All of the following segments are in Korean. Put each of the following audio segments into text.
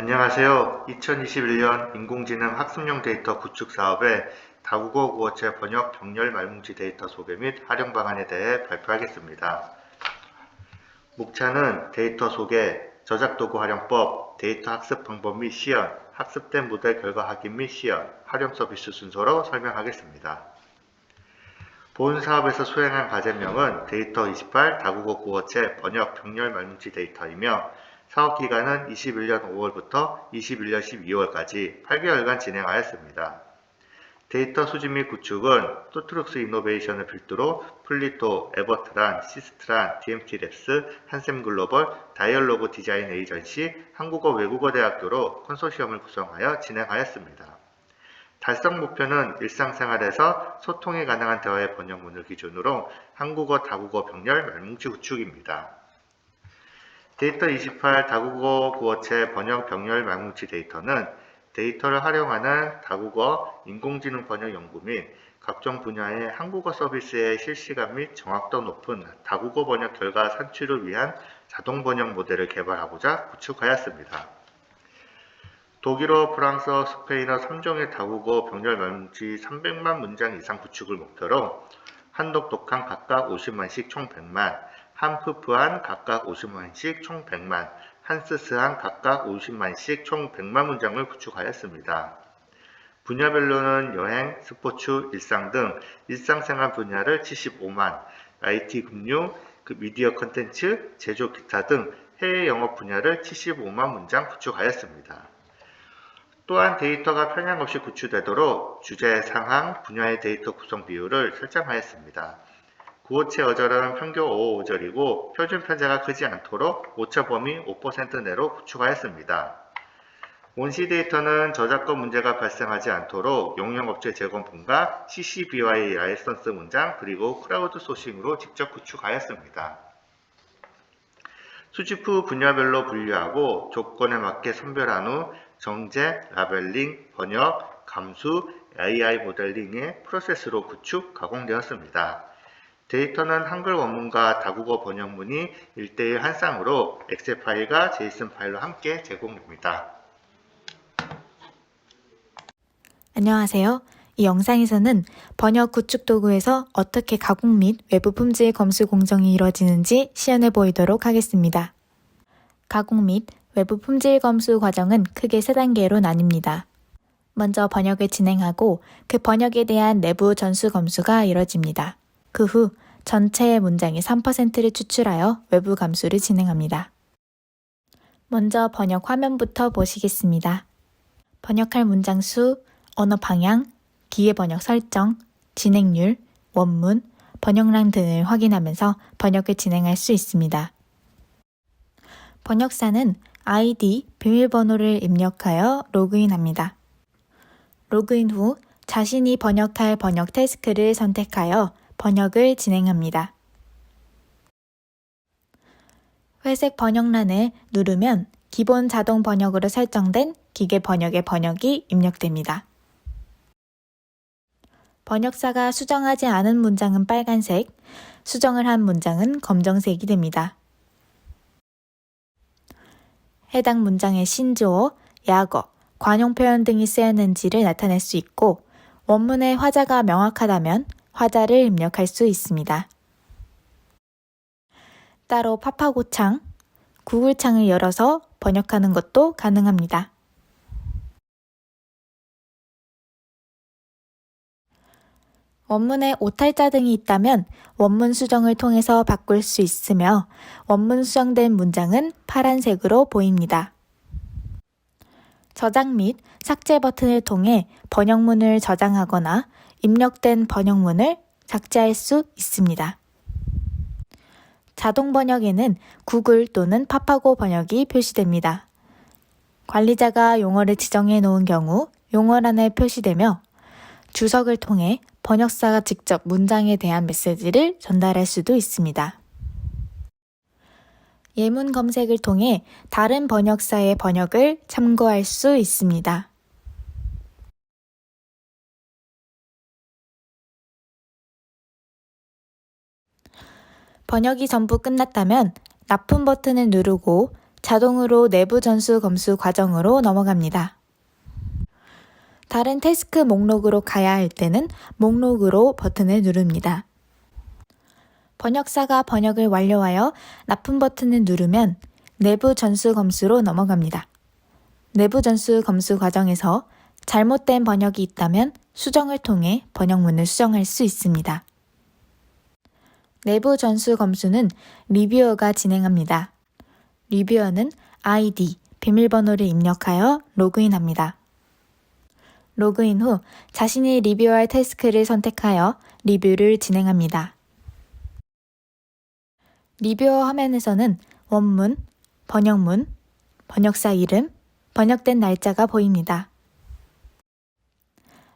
안녕하세요. 2021년 인공지능 학습용 데이터 구축 사업의 다국어 구어체 번역 병렬 말뭉치 데이터 소개 및 활용 방안에 대해 발표하겠습니다. 목차는 데이터 소개, 저작 도구 활용법, 데이터 학습 방법 및 시연, 학습된 모델 결과 확인 및 시연, 활용 서비스 순서로 설명하겠습니다. 본 사업에서 수행한 과제명은 데이터 28 다국어 구어체 번역 병렬 말뭉치 데이터이며 사업 기간은 21년 5월부터 21년 12월까지 8개월간 진행하였습니다. 데이터 수집 및 구축은 토트룩스 이노베이션을 필두로 플리토, 에버트란, 시스트란, DMT랩스, 한샘글로벌, 다이얼로그 디자인 에이전시, 한국어 외국어 대학교로 컨소시엄을 구성하여 진행하였습니다. 달성 목표는 일상생활에서 소통이 가능한 대화의 번역문을 기준으로 한국어 다국어 병렬 말뭉치 구축입니다. 데이터 28 다국어 구어체 번역 병렬 말뭉치 데이터는 데이터를 활용하는 다국어 인공지능 번역 연구 및 각종 분야의 한국어 서비스의 실시간 및 정확도 높은 다국어 번역 결과 산출을 위한 자동 번역 모델을 개발하고자 구축하였습니다. 독일어, 프랑스어, 스페인어 3종의 다국어 병렬 말뭉치 300만 문장 이상 구축을 목표로 한독, 독한 각각 50만씩 총 100만, 한프프한 각각 50만씩 총 100만, 한 스스한 각각 50만씩 총 100만 문장을 구축하였습니다. 분야별로는 여행, 스포츠, 일상 등 일상생활 분야를 75만, IT, 금융, 그 미디어 컨텐츠, 제조, 기타 등 해외 영업 분야를 75만 문장 구축하였습니다. 또한 데이터가 편향 없이 구축되도록 주제, 상황, 분야의 데이터 구성 비율을 설정하였습니다. 구어체 어절은 평균 5, 5절이고 표준 편차가 크지 않도록 오차 범위 5% 내로 구축하였습니다. 원시 데이터는 저작권 문제가 발생하지 않도록 용역업체 제공분과 CC BY 라이선스 문장 그리고 크라우드 소싱으로 직접 구축하였습니다. 수집 후 분야별로 분류하고 조건에 맞게 선별한 후 정제, 라벨링, 번역, 감수, AI 모델링의 프로세스로 구축, 가공되었습니다. 데이터는 한글 원문과 다국어 번역문이 1대1 한 쌍으로 엑셀 파일과 제이슨 파일로 함께 제공됩니다. 안녕하세요. 이 영상에서는 번역 구축 도구에서 어떻게 가공 및 외부 품질 검수 공정이 이루어지는지 시연해 보이도록 하겠습니다. 가공 및 외부 품질 검수 과정은 크게 세 단계로 나뉩니다. 먼저 번역을 진행하고 그 번역에 대한 내부 전수 검수가 이뤄집니다. 그 후 전체 문장의 3%를 추출하여 외부 감수를 진행합니다. 먼저 번역 화면부터 보시겠습니다. 번역할 문장 수, 언어 방향, 기계 번역 설정, 진행률, 원문, 번역란 등을 확인하면서 번역을 진행할 수 있습니다. 번역사는 아이디, 비밀번호를 입력하여 로그인합니다. 로그인 후 자신이 번역할 번역 태스크를 선택하여 번역을 진행합니다. 회색 번역란을 누르면 기본 자동 번역으로 설정된 기계 번역의 번역이 입력됩니다. 번역사가 수정하지 않은 문장은 빨간색, 수정을 한 문장은 검정색이 됩니다. 해당 문장의 신조어, 약어, 관용 표현 등이 쓰였는지를 나타낼 수 있고, 원문의 화자가 명확하다면 화자를 입력할 수 있습니다. 따로 파파고 창, 구글 창을 열어서 번역하는 것도 가능합니다. 원문에 오탈자 등이 있다면 원문 수정을 통해서 바꿀 수 있으며 원문 수정된 문장은 파란색으로 보입니다. 저장 및 삭제 버튼을 통해 번역문을 저장하거나 입력된 번역문을 삭제할 수 있습니다. 자동 번역에는 구글 또는 파파고 번역이 표시됩니다. 관리자가 용어를 지정해 놓은 경우 용어란에 표시되며 주석을 통해 번역사가 직접 문장에 대한 메시지를 전달할 수도 있습니다. 예문 검색을 통해 다른 번역사의 번역을 참고할 수 있습니다. 번역이 전부 끝났다면 납품 버튼을 누르고 자동으로 내부 전수 검수 과정으로 넘어갑니다. 다른 태스크 목록으로 가야 할 때는 목록으로 버튼을 누릅니다. 번역사가 번역을 완료하여 납품 버튼을 누르면 내부 전수 검수로 넘어갑니다. 내부 전수 검수 과정에서 잘못된 번역이 있다면 수정을 통해 번역문을 수정할 수 있습니다. 내부 전수 검수는 리뷰어가 진행합니다. 리뷰어는 아이디, 비밀번호를 입력하여 로그인합니다. 로그인 후 자신이 리뷰할 태스크를 선택하여 리뷰를 진행합니다. 리뷰어 화면에서는 원문, 번역문, 번역사 이름, 번역된 날짜가 보입니다.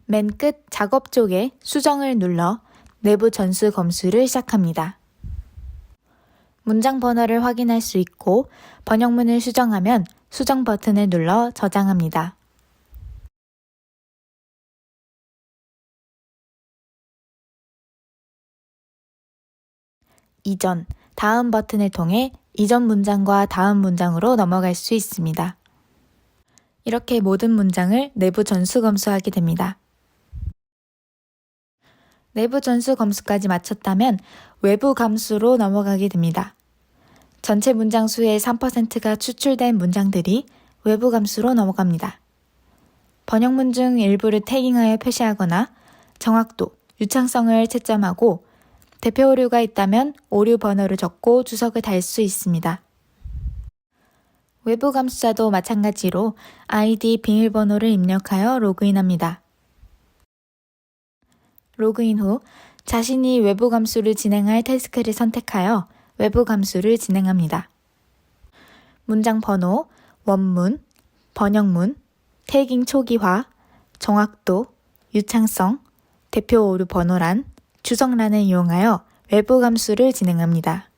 맨 끝 작업 쪽에 수정을 눌러 내부 전수 검수를 시작합니다. 문장 번호를 확인할 수 있고 번역문을 수정하면 수정 버튼을 눌러 저장합니다. 이전, 다음 버튼을 통해 이전 문장과 다음 문장으로 넘어갈 수 있습니다. 이렇게 모든 문장을 내부 전수 검수하게 됩니다. 내부 전수 검수까지 마쳤다면 외부 감수로 넘어가게 됩니다. 전체 문장 수의 3%가 추출된 문장들이 외부 감수로 넘어갑니다. 번역문 중 일부를 태깅하여 표시하거나 정확도, 유창성을 채점하고 대표 오류가 있다면 오류 번호를 적고 주석을 달 수 있습니다. 외부 감수자도 마찬가지로 아이디 비밀번호를 입력하여 로그인합니다. 로그인 후 자신이 외부 감수를 진행할 태스크를 선택하여 외부 감수를 진행합니다. 문장 번호, 원문, 번역문, 태깅 초기화, 정확도, 유창성, 대표 오류 번호란, 주석란을 이용하여 외부 감수를 진행합니다.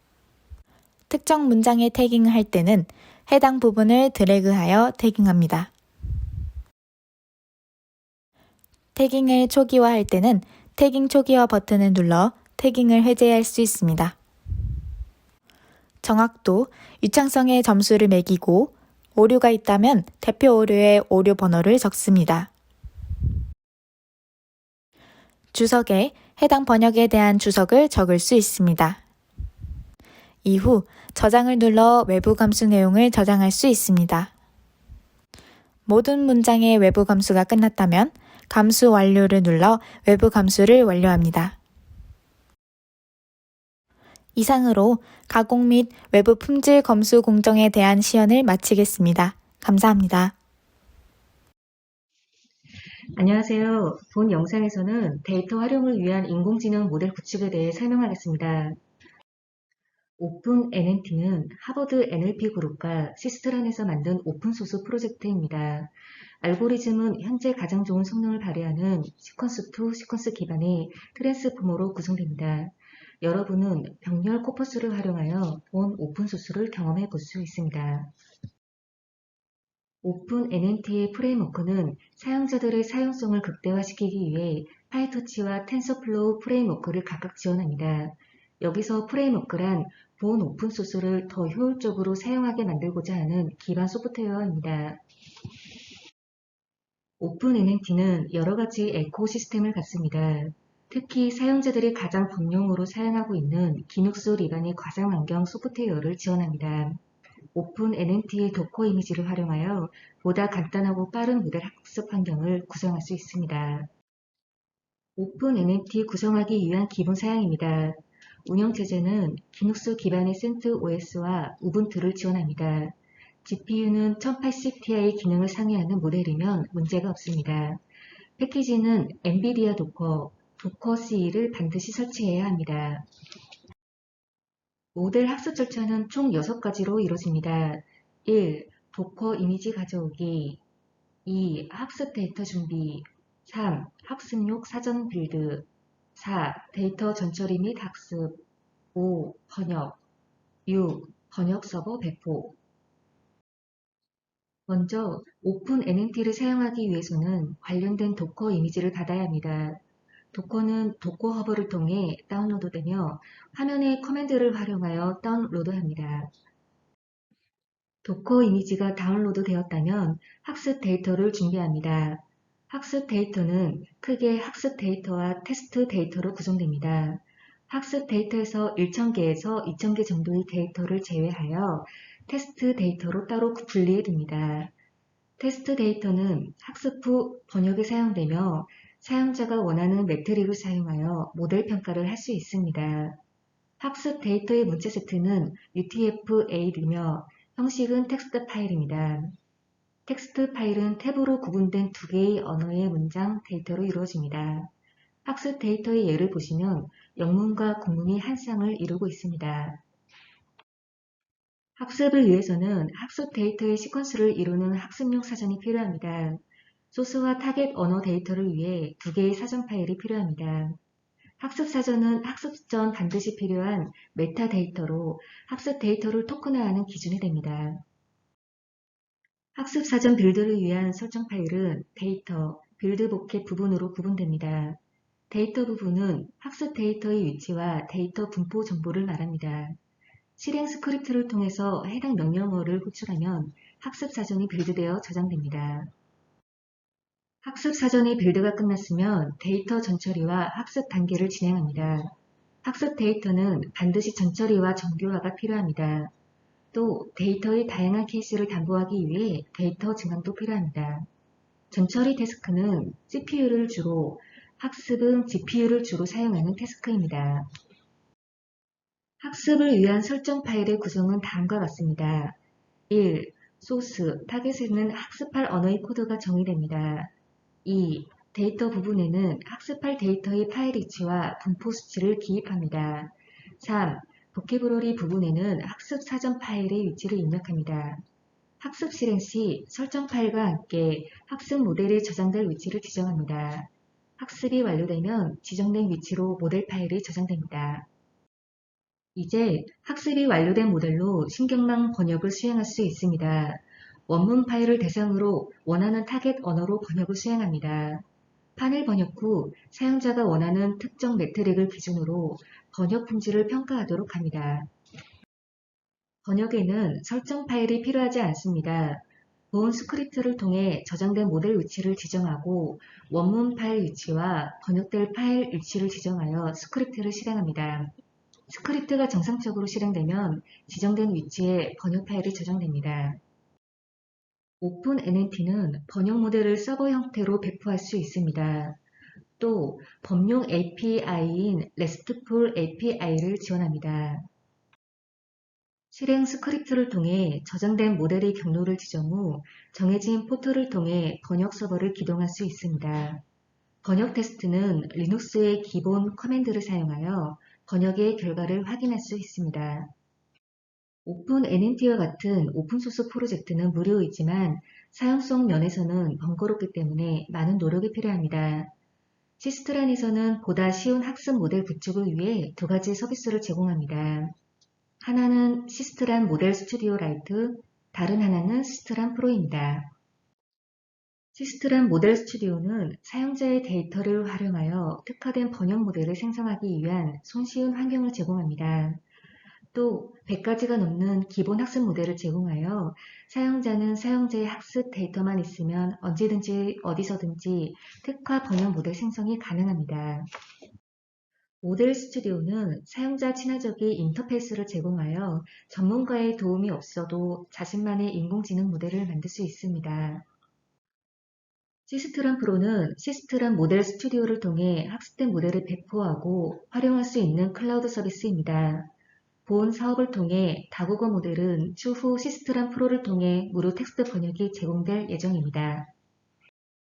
특정 문장에 태깅을 할 때는 해당 부분을 드래그하여 태깅합니다. 태깅을 초기화할 때는 태깅 초기화 버튼을 눌러 태깅을 해제할 수 있습니다. 정확도, 유창성의 점수를 매기고 오류가 있다면 대표 오류의 오류 번호를 적습니다. 주석에 해당 번역에 대한 주석을 적을 수 있습니다. 이후 저장을 눌러 외부 감수 내용을 저장할 수 있습니다. 모든 문장의 외부 감수가 끝났다면 감수 완료를 눌러 외부 감수를 완료합니다. 이상으로 가공 및 외부 품질 검수 공정에 대한 시연을 마치겠습니다. 감사합니다. 안녕하세요. 본 영상에서는 데이터 활용을 위한 인공지능 모델 구축에 대해 설명하겠습니다. 오픈 NNT는 하버드 NLP 그룹과 시스트란에서 만든 오픈소스 프로젝트입니다. 알고리즘은 현재 가장 좋은 성능을 발휘하는 시퀀스 투 시퀀스 기반의 트랜스포머로 구성됩니다. 여러분은 병렬 코퍼스를 활용하여 본 오픈소스를 경험해 볼 수 있습니다. 오픈 NNT의 프레임워크는 사용자들의 사용성을 극대화시키기 위해 파이터치와 텐서플로우 프레임워크를 각각 지원합니다. 여기서 프레임워크란 본 오픈소스를 더 효율적으로 사용하게 만들고자 하는 기반 소프트웨어입니다. 오픈 NNT는 여러 가지 에코시스템을 갖습니다. 특히 사용자들이 가장 본용으로 사용하고 있는 기눅스 리반의 과장 환경 소프트웨어를 지원합니다. 오픈 NNT의 도커 이미지를 활용하여 보다 간단하고 빠른 모델 학습 환경을 구성할 수 있습니다. 오픈 NNT 구성하기 위한 기본 사양입니다. 운영체제는 기눅스 기반의 센트 OS와 우분투를 지원합니다. GPU는 1080ti 기능을 상회하는 모델이면 문제가 없습니다. 패키지는 엔비디아 도커, 도커 CE를 반드시 설치해야 합니다. 모델 학습 절차는 총 6가지로 이루어집니다. 1. 도커 이미지 가져오기 2. 학습 데이터 준비 3. 학습용 사전 빌드 4. 데이터 전처리 및 학습 5. 번역 6. 번역 서버 배포 먼저 오픈 NNT를 사용하기 위해서는 관련된 도커 이미지를 받아야 합니다. 도커는 도커 허브를 통해 다운로드되며 화면의 커맨드를 활용하여 다운로드합니다. 도커 이미지가 다운로드 되었다면 학습 데이터를 준비합니다. 학습 데이터는 크게 학습 데이터와 테스트 데이터로 구성됩니다. 학습 데이터에서 1000개에서 2000개 정도의 데이터를 제외하여 테스트 데이터로 따로 분리해 둡니다. 테스트 데이터는 학습 후 번역에 사용되며 사용자가 원하는 매트릭을 사용하여 모델 평가를 할 수 있습니다. 학습 데이터의 문자 세트는 UTF-8이며 형식은 텍스트 파일입니다. 텍스트 파일은 탭으로 구분된 두 개의 언어의 문장 데이터로 이루어집니다. 학습 데이터의 예를 보시면 영문과 국문이 한 쌍을 이루고 있습니다. 학습을 위해서는 학습 데이터의 시퀀스를 이루는 학습용 사전이 필요합니다. 소스와 타겟 언어 데이터를 위해 두 개의 사전 파일이 필요합니다. 학습 사전은 학습 전 반드시 필요한 메타 데이터로 학습 데이터를 토큰화하는 기준이 됩니다. 학습 사전 빌드를 위한 설정 파일은 데이터, 빌드 보켓 부분으로 구분됩니다. 데이터 부분은 학습 데이터의 위치와 데이터 분포 정보를 말합니다. 실행 스크립트를 통해서 해당 명령어를 호출하면 학습 사전이 빌드되어 저장됩니다. 학습 사전의 빌드가 끝났으면 데이터 전처리와 학습 단계를 진행합니다. 학습 데이터는 반드시 전처리와 정교화가 필요합니다. 또 데이터의 다양한 케이스를 담보하기 위해 데이터 증강도 필요합니다. 전처리 태스크는 CPU를 주로, 학습은 GPU를 주로 사용하는 태스크입니다. 학습을 위한 설정 파일의 구성은 다음과 같습니다. 1. 소스, 타겟에는 학습할 언어의 코드가 정의됩니다. 2. 데이터 부분에는 학습할 데이터의 파일 위치와 분포 수치를 기입합니다. 3. 보케브러리 부분에는 학습 사전 파일의 위치를 입력합니다. 학습 실행 시 설정 파일과 함께 학습 모델이 저장될 위치를 지정합니다. 학습이 완료되면 지정된 위치로 모델 파일이 저장됩니다. 이제 학습이 완료된 모델로 신경망 번역을 수행할 수 있습니다. 원문 파일을 대상으로 원하는 타겟 언어로 번역을 수행합니다. 판을 번역 후 사용자가 원하는 특정 매트릭을 기준으로 번역 품질을 평가하도록 합니다. 번역에는 설정 파일이 필요하지 않습니다. 본 스크립트를 통해 저장된 모델 위치를 지정하고 원문 파일 위치와 번역될 파일 위치를 지정하여 스크립트를 실행합니다. 스크립트가 정상적으로 실행되면 지정된 위치에 번역 파일이 저장됩니다. 오픈 NNT는 번역 모델을 서버 형태로 배포할 수 있습니다. 또 범용 API인 RESTful API를 지원합니다. 실행 스크립트를 통해 저장된 모델의 경로를 지정 후 정해진 포트를 통해 번역 서버를 기동할 수 있습니다. 번역 테스트는 리눅스의 기본 커맨드를 사용하여 번역의 결과를 확인할 수 있습니다. 오픈 NNT와 같은 오픈소스 프로젝트는 무료이지만 사용성 면에서는 번거롭기 때문에 많은 노력이 필요합니다. 시스트란에서는 보다 쉬운 학습 모델 구축을 위해 두 가지 서비스를 제공합니다. 하나는 시스트란 모델 스튜디오 라이트, 다른 하나는 시스트란 프로입니다. 시스트란 모델 스튜디오는 사용자의 데이터를 활용하여 특화된 번역 모델을 생성하기 위한 손쉬운 환경을 제공합니다. 또 100가지가 넘는 기본 학습 모델을 제공하여 사용자는 사용자의 학습 데이터만 있으면 언제든지 어디서든지 특화 번역 모델 생성이 가능합니다. 모델 스튜디오는 사용자 친화적인 인터페이스를 제공하여 전문가의 도움이 없어도 자신만의 인공지능 모델을 만들 수 있습니다. 시스트란 프로는 시스트란 모델 스튜디오를 통해 학습된 모델을 배포하고 활용할 수 있는 클라우드 서비스입니다. 본 사업을 통해 다국어 모델은 추후 시스트란 프로를 통해 무료 텍스트 번역이 제공될 예정입니다.